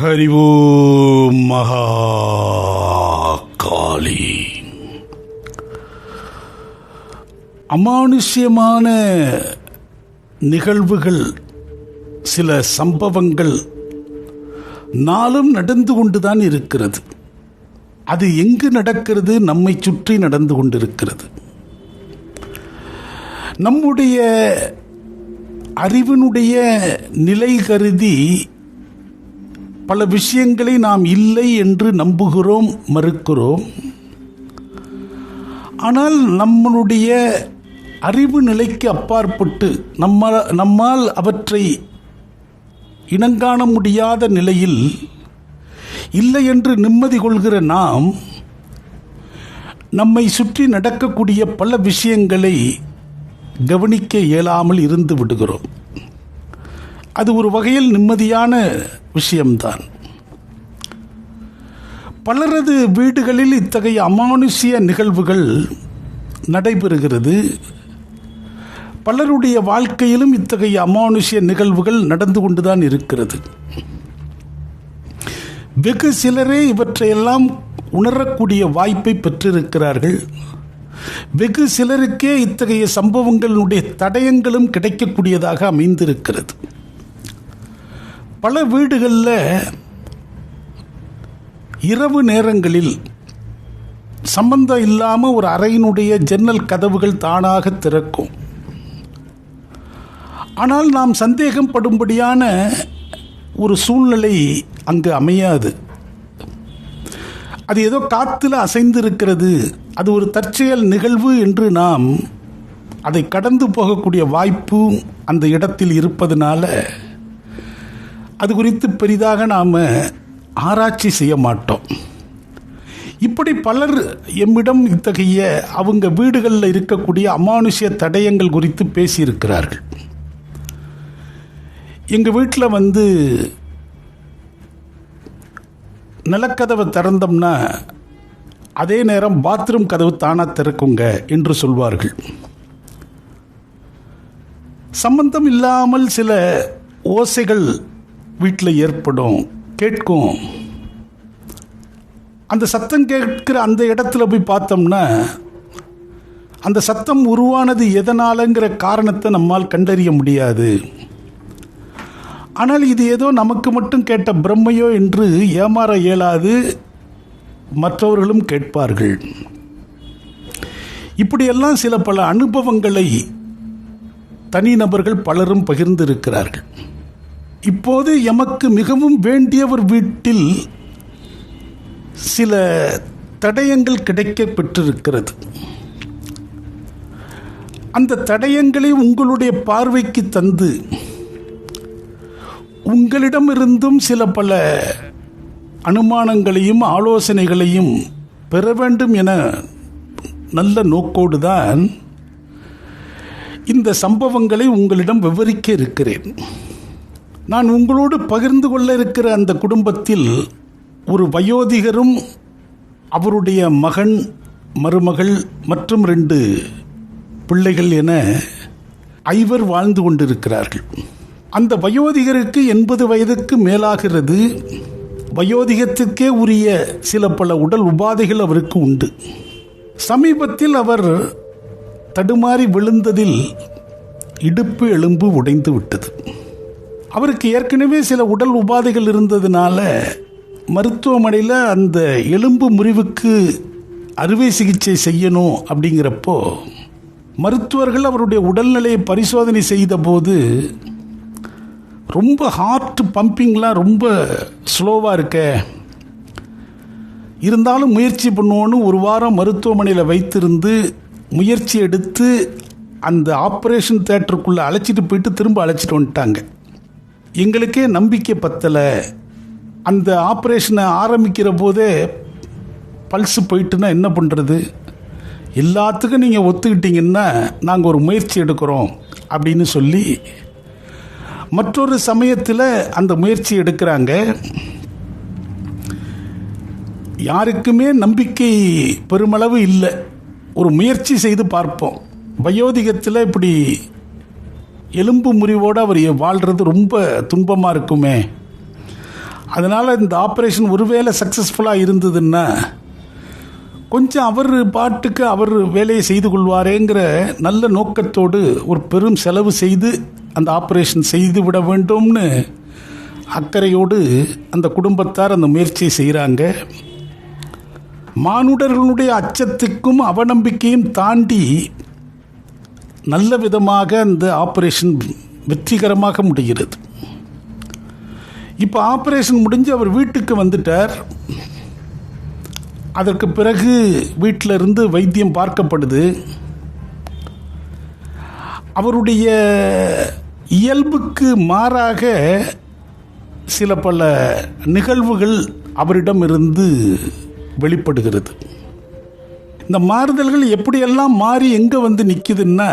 ஹரி ஓம் மகா காளி அமானுஷ்யமான நிகழ்வுகள் சில சம்பவங்கள் நாளும் நடந்து கொண்டுதான் இருக்கிறது. அது எங்கு நடக்கிறது? நம்மை சுற்றி நடந்து கொண்டிருக்கிறது. நம்முடைய அறிவினுடைய நிலை கருதி பல விஷயங்களை நாம் இல்லை என்று நம்புகிறோம் மறுக்கிறோம். ஆனால் நம்மளுடைய அறிவு நிலைக்கு அப்பாற்பட்டு நம்ம நம்மால் அவற்றை இனங்காண முடியாத நிலையில் இல்லை என்று நிம்மதி கொள்கிற நாம் நம்மை சுற்றி நடக்கக்கூடிய பல விஷயங்களை கவனிக்க இயலாமல் இருந்து விடுகிறோம். அது ஒரு வகையில் நிம்மதியான விஷயம்தான். பலரது வீடுகளில் இத்தகைய அமானுஷ்ய நிகழ்வுகள் நடைபெறுகிறது. பலருடைய வாழ்க்கையிலும் இத்தகைய அமானுஷ்ய நிகழ்வுகள் நடந்து கொண்டுதான் இருக்கிறது. வெகு சிலரே இவற்றையெல்லாம் உணரக்கூடிய வாய்ப்பை பெற்றிருக்கிறார்கள். வெகு சிலருக்கே இத்தகைய சம்பவங்களுடைய தடயங்களும் கிடைக்கக்கூடியதாக அமைந்திருக்கிறது. பல வீடுகளில் இரவு நேரங்களில் சம்பந்தம் இல்லாமல் ஒரு அறையினுடைய ஜன்னல் கதவுகள் தானாக திறக்கும். ஆனால் நாம் சந்தேகம் படும்படியான ஒரு சூழ்நிலை அங்கு அமையாது. அது ஏதோ காத்தில் அசைந்திருக்கிறது. அது ஒரு தற்செயல் நிகழ்வு என்று நாம் அதை கடந்து போகக்கூடிய வாய்ப்பு அந்த இடத்தில் இருப்பதனால அது குறித்து பெரிதாக நாம் ஆராய்ச்சி செய்ய மாட்டோம். இப்படி பலர் எம்மிடம் இத்தகைய அவங்க வீடுகளில் இருக்கக்கூடிய அமானுஷ்ய தடயங்கள் குறித்து பேசியிருக்கிறார்கள். எங்கள் வீட்டில் வந்து நிலக்கதவை திறந்தோம்னா அதே நேரம் பாத்ரூம் கதவு தானாக திறக்குங்க என்று சொல்வார்கள். சம்பந்தம் இல்லாமல் சில ஓசைகள் வீட்டில் ஏற்படும். கேட்கும். அந்த சத்தம் கேட்கிற அந்த இடத்துல போய் பார்த்தோம்னா அந்த சத்தம் உருவானது எதனாலங்கிற காரணத்தை நம்மால் கண்டறிய முடியாது. ஆனால் இது ஏதோ நமக்கு மட்டும் கேட்ட பிரம்மையோ என்று ஏமாற இயலாது மற்றவர்களும் கேட்பார்கள். இப்படியெல்லாம் சில பல அனுபவங்களை தனிநபர்கள் பலரும் பகிர்ந்திருக்கிறார்கள். இப்போது எமக்கு மிகவும் வேண்டியவர் வீட்டில் சில தடயங்கள் கிடைக்க பெற்றிருக்கிறது அந்த தடயங்களை உங்களுடைய பார்வைக்கு தந்து உங்களிடமிருந்தும் சில பல அனுமானங்களையும் ஆலோசனைகளையும் பெற வேண்டும் என நல்ல நோக்கோடு தான் இந்த சம்பவங்களை உங்களிடம் விவரிக்க இருக்கிறேன். நான் உங்களோடு பகிர்ந்து கொள்ள இருக்கிற அந்த குடும்பத்தில் ஒரு வயோதிகரும் அவருடைய மகன் மருமகள் மற்றும் ரெண்டு பிள்ளைகள் என ஐவர் வாழ்ந்து கொண்டிருக்கிறார்கள். அந்த வயோதிகருக்கு எண்பது வயதுக்கு மேலாகிறது. வயோதிகத்துக்கே உரிய சில பல உடல் உபாதைகள் அவருக்கு உண்டு. சமீபத்தில் அவர் தடுமாறி விழுந்ததில் இடுப்பு எலும்பு உடைந்து விட்டது. அவருக்கு ஏற்கனவே சில உடல் உபாதைகள் இருந்ததுனால மருத்துவமனையில் அந்த எலும்பு முறிவுக்கு அறுவை சிகிச்சை செய்யணும் அப்படிங்கிறப்போ மருத்துவர்கள் அவருடைய உடல்நிலையை பரிசோதனை செய்தபோது ரொம்ப ஹார்ட் பம்பிங்லாம் ரொம்ப ஸ்லோவாக இருக்க. இருந்தாலும் முயற்சி பண்ணுவோன்னு ஒரு வாரம் மருத்துவமனையில் வைத்திருந்து முயற்சி எடுத்து அந்த ஆப்ரேஷன் தேட்டருக்குள்ளே அழைச்சிட்டு போயிட்டு திரும்ப அழைச்சிட்டு வந்துட்டாங்க. எங்களுக்கே நம்பிக்கை பத்தலை. அந்த ஆப்ரேஷனை ஆரம்பிக்கிற போதே பல்ஸு போயிட்டுன்னா என்ன பண்ணுறது எல்லாத்துக்கும் நீங்கள் ஒத்துக்கிட்டீங்கன்னா நாங்கள் ஒரு முயற்சி எடுக்கிறோம் அப்படின்னு சொல்லி மற்றொரு சமயத்தில் அந்த முயற்சி எடுக்கிறாங்க. யாருக்குமே நம்பிக்கை பெருமளவு இல்லை. ஒரு முயற்சி செய்து பார்ப்போம். வயோதிகத்தில் இப்படி எலும்பு முறிவோடு அவர் வாழ்கிறது ரொம்ப துன்பமாக இருக்குமே. அதனால் இந்த ஆப்ரேஷன் ஒருவேளை சக்ஸஸ்ஃபுல்லாக இருந்ததுன்னா கொஞ்சம் அவர் பாட்டுக்கு அவர் வேலையை செய்து கொள்வாரேங்கிற நல்ல நோக்கத்தோடு ஒரு பெரும் செலவு செய்து அந்த ஆப்ரேஷன் செய்து விட வேண்டும்னு அக்கறையோடு அந்த குடும்பத்தார் அந்த முயற்சியை செய்கிறாங்க மானுடர்களுடைய அச்சத்துக்கும் அவநம்பிக்கையும் தாண்டி நல்ல விதமாக அந்த ஆப்ரேஷன் வெற்றிகரமாக முடிகிறது. இப்போ ஆப்ரேஷன் முடிஞ்சு அவர் வீட்டுக்கு வந்துட்டார். அதற்கு பிறகு வீட்டில் இருந்து வைத்தியம் பார்க்கப்படுது. அவருடைய இயல்புக்கு மாறாக சில பல நிகழ்வுகள் அவரிடமிருந்து வெளிப்படுகிறது. இந்த மாறுதல்கள் எப்படியெல்லாம் மாறி எங்கே வந்து நிற்குதுன்னா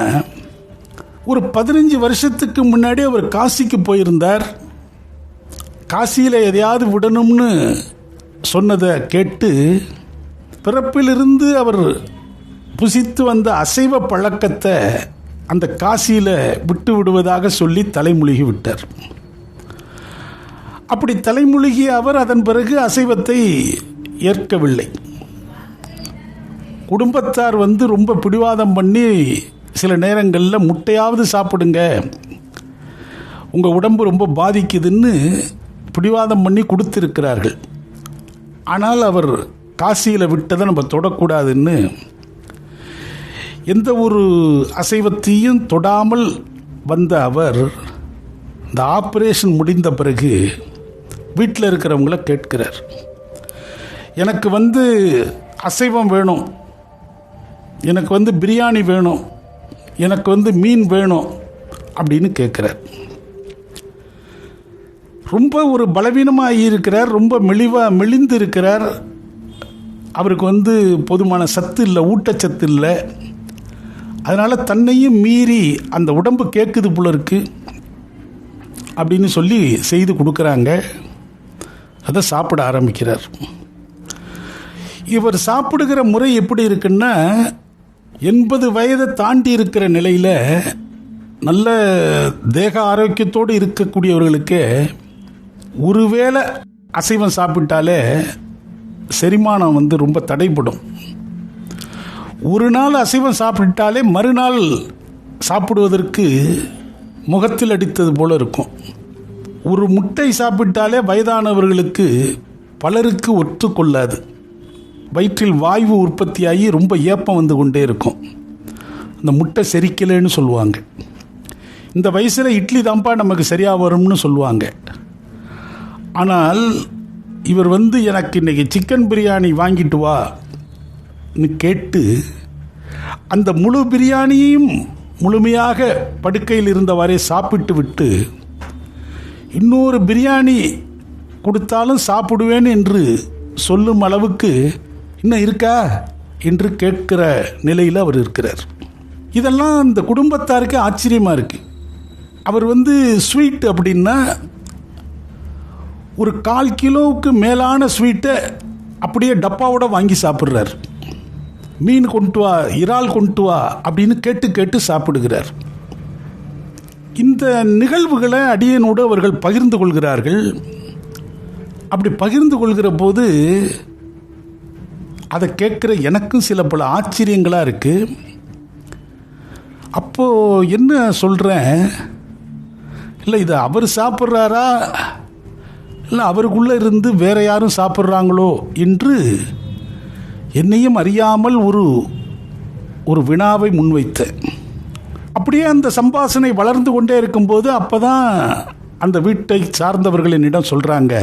ஒரு பதினஞ்சு வருஷத்துக்கு முன்னாடி அவர் காசிக்கு போயிருந்தார். காசியில் எதையாவது விடணும்னு சொன்னதை கேட்டு பிறப்பிலிருந்து அவர் புசித்து வந்த அசைவ பழக்கத்தை அந்த காசியில் விட்டு விடுவதாக சொல்லி தலைமுழுகி விட்டார். அப்படி தலைமுழுகிய அவர் அதன் பிறகு அசைவத்தை ஏற்கவில்லை. குடும்பத்தார் வந்து ரொம்ப பிடிவாதம் பண்ணி சில நேரங்களில் முட்டையாவது சாப்பிடுங்க. உங்கள் உடம்பு ரொம்ப பாதிக்குதுன்னு பிடிவாதம் பண்ணி கொடுத்துருக்கிறார்கள். ஆனால் அவர் காசியில் விட்டதை நம்ம தொடக்கூடாதுன்னு எந்த ஒரு அசைவத்தையும் தொடாமல் வந்த அவர் இந்த ஆப்ரேஷன் முடிந்த பிறகு வீட்டில் இருக்கிறவங்கள கேட்கிறார். எனக்கு வந்து அசைவம் வேணும். எனக்கு வந்து பிரியாணி வேணும். எனக்கு வந்து மீன் வேணும் அப்படின்னு கேட்குறார். ரொம்ப ஒரு பலவீனமாக இருக்கிறார் ரொம்ப மெலிவாக மெலிந்து இருக்கிறார். அவருக்கு வந்து போதுமான சத்து இல்லை ஊட்டச்சத்து இல்லை. அதனால் தன்னையும் மீறி அந்த உடம்பு கேட்குது போல இருக்கு அப்படின்னு சொல்லி செய்து கொடுக்குறாங்க. அதை சாப்பிட ஆரம்பிக்கிறார். இவர் சாப்பிடுகிற முறை எப்படி இருக்குன்னா எண்பது வயதை தாண்டி இருக்கிற நிலையில் நல்ல தேக ஆரோக்கியத்தோடு இருக்கக்கூடியவர்களுக்கு ஒருவேளை அசைவம் சாப்பிட்டாலே செரிமானம் வந்து ரொம்ப தடைப்படும் ஒரு நாள் அசைவம் சாப்பிட்டாலே மறுநாள் சாப்பிடுவதற்கு முகத்தில் அடித்தது போல இருக்கும். ஒரு முட்டை சாப்பிட்டாலே வயதானவர்களுக்கு பலருக்கு ஒத்துக்கொள்ளாது. வயிற்றில் வாய்வு உற்பத்தியாகி ரொம்ப ஏப்பம் வந்து கொண்டே இருக்கும். அந்த முட்டை செரிக்கலைன்னு சொல்லுவாங்க. இந்த வயசில் இட்லி தான்ப்பா நமக்கு சரியாக வரும்னு சொல்லுவாங்க. ஆனால் இவர் வந்து எனக்கு இன்றைக்கி சிக்கன் பிரியாணி வாங்கிட்டு வான்னு கேட்டு அந்த முழு பிரியாணியும் முழுமையாக படுக்கையில் இருந்தவாறே சாப்பிட்டு விட்டு இன்னொரு பிரியாணி கொடுத்தாலும் சாப்பிடுவேன் என்று சொல்லும் அளவுக்கு இன்னும் இருக்கா என்று கேட்கிற நிலையில் அவர் இருக்கிறார். இதெல்லாம் இந்த குடும்பத்தாருக்கு ஆச்சரியமாக இருக்குது அவர் வந்து ஸ்வீட் அப்படின்னா ஒரு கால் கிலோவுக்கு மேலான ஸ்வீட்டை அப்படியே டப்பாவோட வாங்கி சாப்பிட்றார். மீன் கொண்டு வா இறால் கொண்டு வா அப்படின்னு கேட்டு கேட்டு சாப்பிடுகிறார். இந்த நிகழ்வுகளை அடியனோடு அவர்கள் பகிர்ந்து கொள்கிறார்கள். அப்படி பகிர்ந்து கொள்கிற போது அதை கேட்குற எனக்கும் சில பல ஆச்சரியங்களாக இருக்குது அப்போது என்ன சொல்கிறேன் இல்லை இது அவர் சாப்பிட்றாரா? இல்லை அவருக்குள்ளே இருந்து வேற யாரும் சாப்பிட்றாங்களோ என்று என்னையும் அறியாமல் ஒரு ஒரு வினாவை முன்வைத்தேன். அப்படியே அந்த சம்பாசனை வளர்ந்து கொண்டே இருக்கும்போது அப்போ தான் அந்த வீட்டை சார்ந்தவர்கள் என்னிடம் சொல்கிறாங்க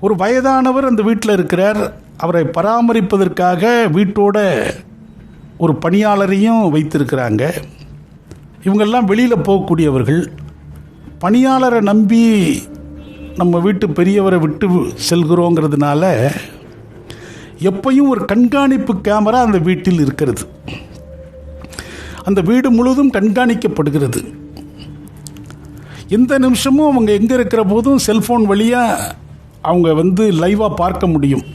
ஒரு வயதானவர் அந்த வீட்டில் இருக்கிறார். அவரை பராமரிப்பதற்காக வீட்டோட ஒரு பணியாளரையும் வைத்திருக்கிறாங்க. இவங்கெல்லாம் வெளியில் போகக்கூடியவர்கள். பணியாளரை நம்பி நம்ம வீட்டு பெரியவரை விட்டு செல்கிறோங்கிறதுனால எப்பையும் ஒரு கண்காணிப்பு கேமரா அந்த வீட்டில் இருக்கிறது. அந்த வீடு முழுவதும் கண்காணிக்கப்படுகிறது. எந்த நிமிஷமும் அவங்க எங்கே இருக்கிற போதும் செல்ஃபோன் வழியாக அவங்க வந்து லைவாக பார்க்க முடியும்.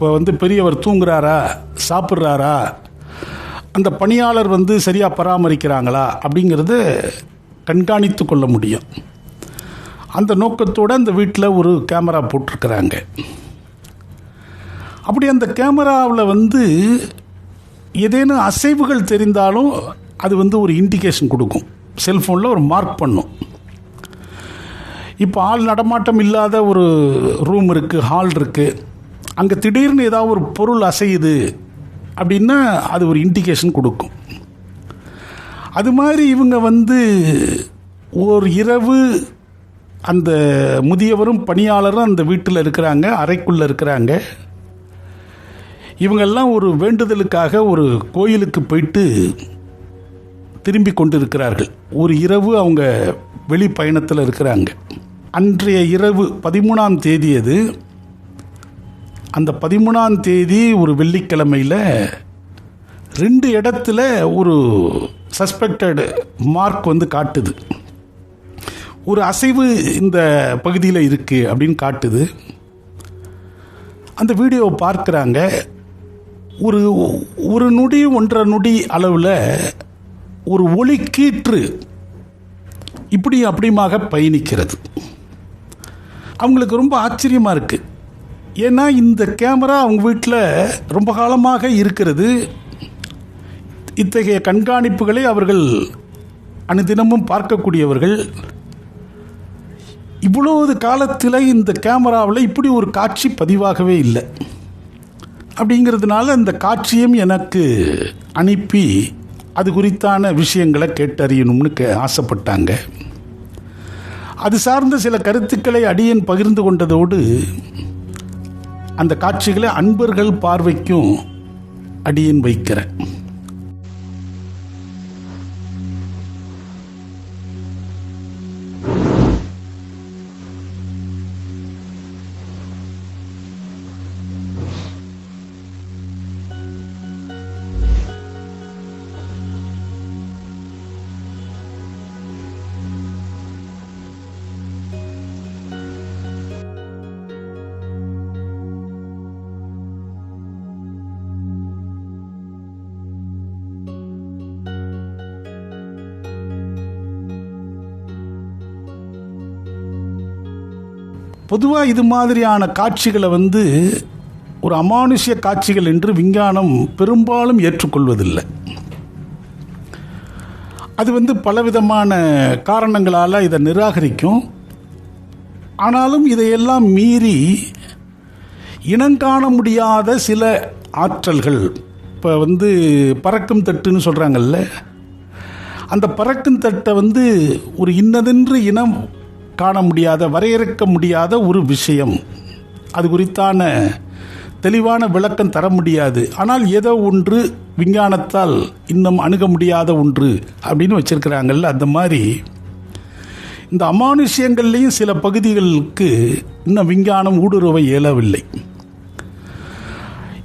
இப்போ வந்து பெரியவர் தூங்குறாரா? சாப்பிட்றாரா? அந்த பணியாளர் வந்து சரியாக பராமரிக்கிறாங்களா? அப்படிங்கிறத கண்காணித்து கொள்ள முடியும். அந்த நோக்கத்தோடு அந்த வீட்டில் ஒரு கேமரா போட்டிருக்கிறாங்க. அப்படி அந்த கேமராவில் வந்து ஏதேனும் அசைவுகள் தெரிந்தாலும் அது வந்து ஒரு இண்டிகேஷன் கொடுக்கும். செல்ஃபோனில் ஒரு மார்க் பண்ணும். இப்போ ஆள் நடமாட்டம் இல்லாத ஒரு ரூம் இருக்குது ஹால் இருக்குது அங்கே திடீர்னு ஏதாவது ஒரு பொருள் அசையுது அப்படின்னா அது ஒரு இண்டிகேஷன் கொடுக்கும். அது மாதிரி இவங்க வந்து ஒரு இரவு அந்த முதியவரும் பணியாளரும் அந்த வீட்டில் இருக்கிறாங்க அறைக்குள்ளே இருக்கிறாங்க. இவங்கெல்லாம் ஒரு வேண்டுதலுக்காக ஒரு கோயிலுக்கு போயிட்டு திரும்பி கொண்டு இருக்கிறார்கள் ஒரு இரவு அவங்க வெளி பயணத்தில் இருக்கிறாங்க. அன்றைய இரவு பதிமூணாம் தேதி அது. அந்த பதிமூணாம் தேதி ஒரு வெள்ளிக்கிழமையில் ரெண்டு இடத்துல ஒரு சஸ்பெக்டடு மார்க் வந்து காட்டுது. ஒரு அசைவு இந்த பகுதியில் இருக்குது அப்படின்னு காட்டுது. அந்த வீடியோவை பார்க்குறாங்க. ஒரு ஒரு நொடி ஒன்றரை நொடி அளவில் ஒரு ஒளி கீற்று இப்படி அப்படியுமாக பயணிக்கிறது. அவங்களுக்கு ரொம்ப ஆச்சரியமாக இருக்குது ஏன்னா இந்த கேமரா அவங்க வீட்டில் ரொம்ப காலமாக இருக்கிறது. இத்தகைய கண்காணிப்புகளை அவர்கள் அனுதினமும் பார்க்கக்கூடியவர்கள். இவ்வளவு காலத்தில் இந்த கேமராவில் இப்படி ஒரு காட்சி பதிவாகவே இல்லை. அப்படிங்கிறதுனால இந்த காட்சியும் எனக்கு அனுப்பி அது குறித்தான விஷயங்களை கேட்டறியணும்னு கே ஆசைப்பட்டாங்க. அது சார்ந்த சில கருத்துக்களை அடியன் பகிர்ந்து கொண்டதோடு அந்த காட்சிகளை அன்பர்கள் பார்வைக்கும் அடியின் வைக்கிறேன் பொதுவாக இது மாதிரியான காட்சிகளை வந்து ஒரு அமானுஷ்ய காட்சிகள் என்று விஞ்ஞானம் பெரும்பாலும் ஏற்றுக்கொள்வதில்லை. அது வந்து பலவிதமான காரணங்களால் இதை நிராகரிக்கும். ஆனாலும் இதையெல்லாம் மீறி இனங்காண முடியாத சில ஆற்றல்கள் இப்போ வந்து பறக்கும் தட்டுன்னு சொல்கிறாங்கல்ல அந்த பறக்கும் தட்டை வந்து ஒரு இன்னதென்று இனம் காண முடியாத வரையறுக்க முடியாத ஒரு விஷயம். அது குறித்தான தெளிவான விளக்கம் தர முடியாது. ஆனால் ஏதோ ஒன்று விஞ்ஞானத்தால் இன்னும் அணுக முடியாத ஒன்று அப்படின்னு வச்சிருக்கிறாங்கல்ல அந்த மாதிரி. இந்த அமானுஷ்யங்கள்லேயும் சில பகுதிகளுக்கு இன்னும் விஞ்ஞானம் ஊடுருவ இயலவில்லை.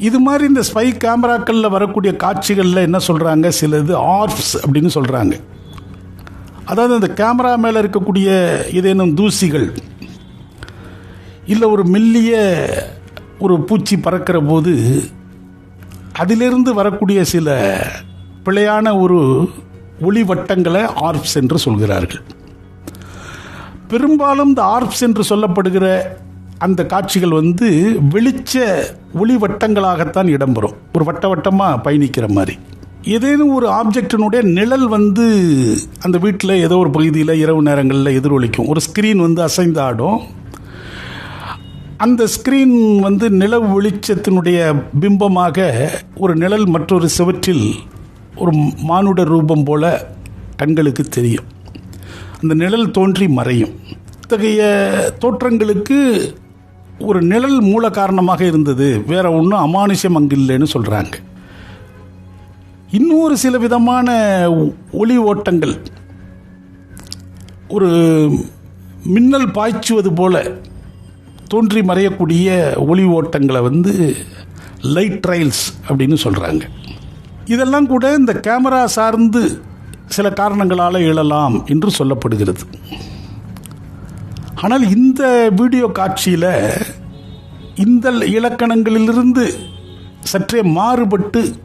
இது மாதிரி இந்த ஸ்பை கேமராக்களில் வரக்கூடிய காட்சிகளில் என்ன சொல்கிறாங்க சிலது ஆர்ப்ஸ் அப்படின்னு சொல்கிறாங்க அதாவது அந்த கேமரா மேலே இருக்கக்கூடிய ஏதேனும் தூசிகள் இல்லை ஒரு மெல்லிய ஒரு பூச்சி பறக்கிற போது அதிலிருந்து வரக்கூடிய சில பிழையான ஒரு ஒளி வட்டங்களை ஆர்ப்ஸ் என்று சொல்கிறார்கள். பெரும்பாலும் இந்த ஆர்ப்ஸ் என்று சொல்லப்படுகிற அந்த காட்சிகள் வந்து வெளிச்ச ஒளி வட்டங்களாகத்தான் இடம்பெறும். ஒரு வட்ட வட்டமாக பயணிக்கிற மாதிரி. ஏதேனும் ஒரு ஆப்ஜெக்டினுடைய நிழல் வந்து அந்த வீட்டில் ஏதோ ஒரு பகுதியில் இரவு நேரங்களில் எதிரொலிக்கும். ஒரு ஸ்க்ரீன் வந்து அசைந்தாடும். அந்த ஸ்க்ரீன் வந்து நிலவு வெளிச்சத்தினுடைய பிம்பமாக ஒரு நிழல் மற்றொரு சுவற்றில் ஒரு மானுட ரூபம் போல கண்களுக்கு தெரியும். அந்த நிழல் தோன்றி மறையும். இத்தகைய தோற்றங்களுக்கு ஒரு நிழல் மூல காரணமாக இருந்தது. வேற ஒன்றும் அமானுஷ்யம் அங்கு இல்லைன்னு சொல்கிறாங்க இன்னொரு சில விதமான ஒளி ஓட்டங்கள். ஒரு மின்னல் பாய்ச்சுவது போல தோன்றி மறையக்கூடிய ஒளி ஓட்டங்களை வந்து லைட் ட்ரைல்ஸ் அப்படின்னு சொல்கிறாங்க இதெல்லாம் கூட இந்த கேமரா சார்ந்து சில காரணங்களால் எழலாம் என்று சொல்லப்படுகிறது. ஆனால் இந்த வீடியோ காட்சியில் இந்த இலக்கணங்களிலிருந்து சற்றே மாறுபட்டு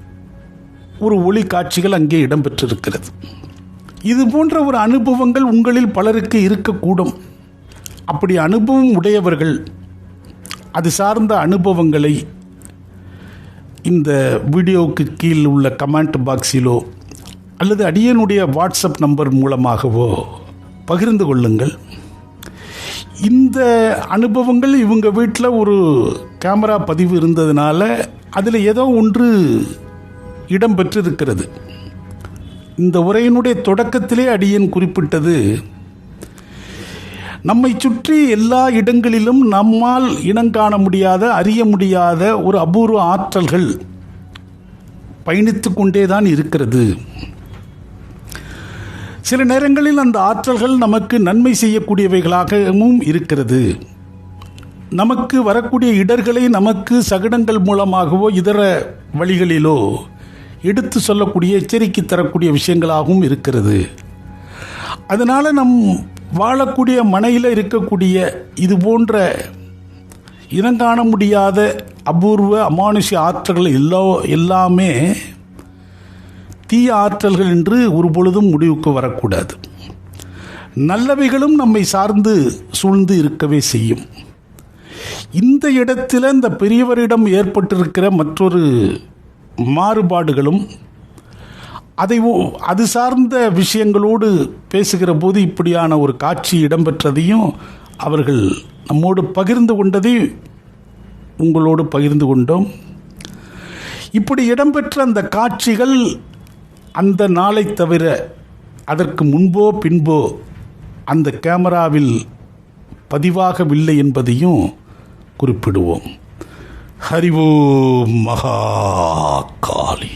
ஒரு ஒளி காட்சிகள் அங்கே இடம்பெற்றிருக்கிறது. இது போன்ற ஒரு அனுபவங்கள் உங்களில் பலருக்கு இருக்கக்கூடும். அப்படி அனுபவம் உடையவர்கள் அது சார்ந்த அனுபவங்களை இந்த வீடியோவுக்கு கீழ் உள்ள கமெண்ட் பாக்ஸிலோ அல்லது அடியனுடைய வாட்ஸ்அப் நம்பர் மூலமாகவோ பகிர்ந்து கொள்ளுங்கள். இந்த அனுபவங்கள் இவங்க வீட்டில் ஒரு கேமரா பதிவு இருந்ததுனால அதில் ஏதோ ஒன்று இடம்பெற்றிருக்கிறது. இந்த உரையினுடைய தொடக்கத்திலே அடியன் குறிப்பிட்டது நம்மை சுற்றி எல்லா இடங்களிலும் நம்மால் இனங்காண முடியாத அறிய முடியாத ஒரு அபூர்வ ஆற்றல்கள் பயணித்து கொண்டே தான் இருக்கிறது. சில நேரங்களில் அந்த ஆற்றல்கள் நமக்கு நன்மை செய்யக்கூடியவைகளாகவும் இருக்கிறது. நமக்கு வரக்கூடிய இடர்களை நமக்கு சகடங்கள் மூலமாகவோ இதர வழிகளிலோ எடுத்து சொல்லக்கூடிய எச்சரிக்கை தரக்கூடிய விஷயங்களாகவும் இருக்கிறது. அதனால் நம் வாழக்கூடிய மனையில் இருக்கக்கூடிய இது போன்ற இனங்காண முடியாத அபூர்வ அமானுஷ்ய ஆற்றல்கள் எல்லா எல்லாமே தீய ஆற்றல்கள் என்று ஒரு பொழுதும் முடிவுக்கு வரக்கூடாது. நல்லவைகளும் நம்மை சார்ந்து சூழ்ந்து இருக்கவே செய்யும். இந்த இடத்துல இந்த பெரியவரிடம் ஏற்பட்டிருக்கிற மற்றொரு மாறுபாடுகளும் அதை அது சார்ந்த விஷயங்களோடு பேசுகிற போது இப்படியான ஒரு காட்சி இடம்பெற்றதையும் அவர்கள் நம்மோடு பகிர்ந்து கொண்டதை உங்களோடு பகிர்ந்து கொண்டோம். இப்படி இடம்பெற்ற அந்த காட்சிகள் அந்த நாளை தவிர அதற்கு முன்போ பின்போ அந்த கேமராவில் பதிவாகவில்லை என்பதையும் குறிப்பிடுவோம். ஹரிவோம் மகா காளி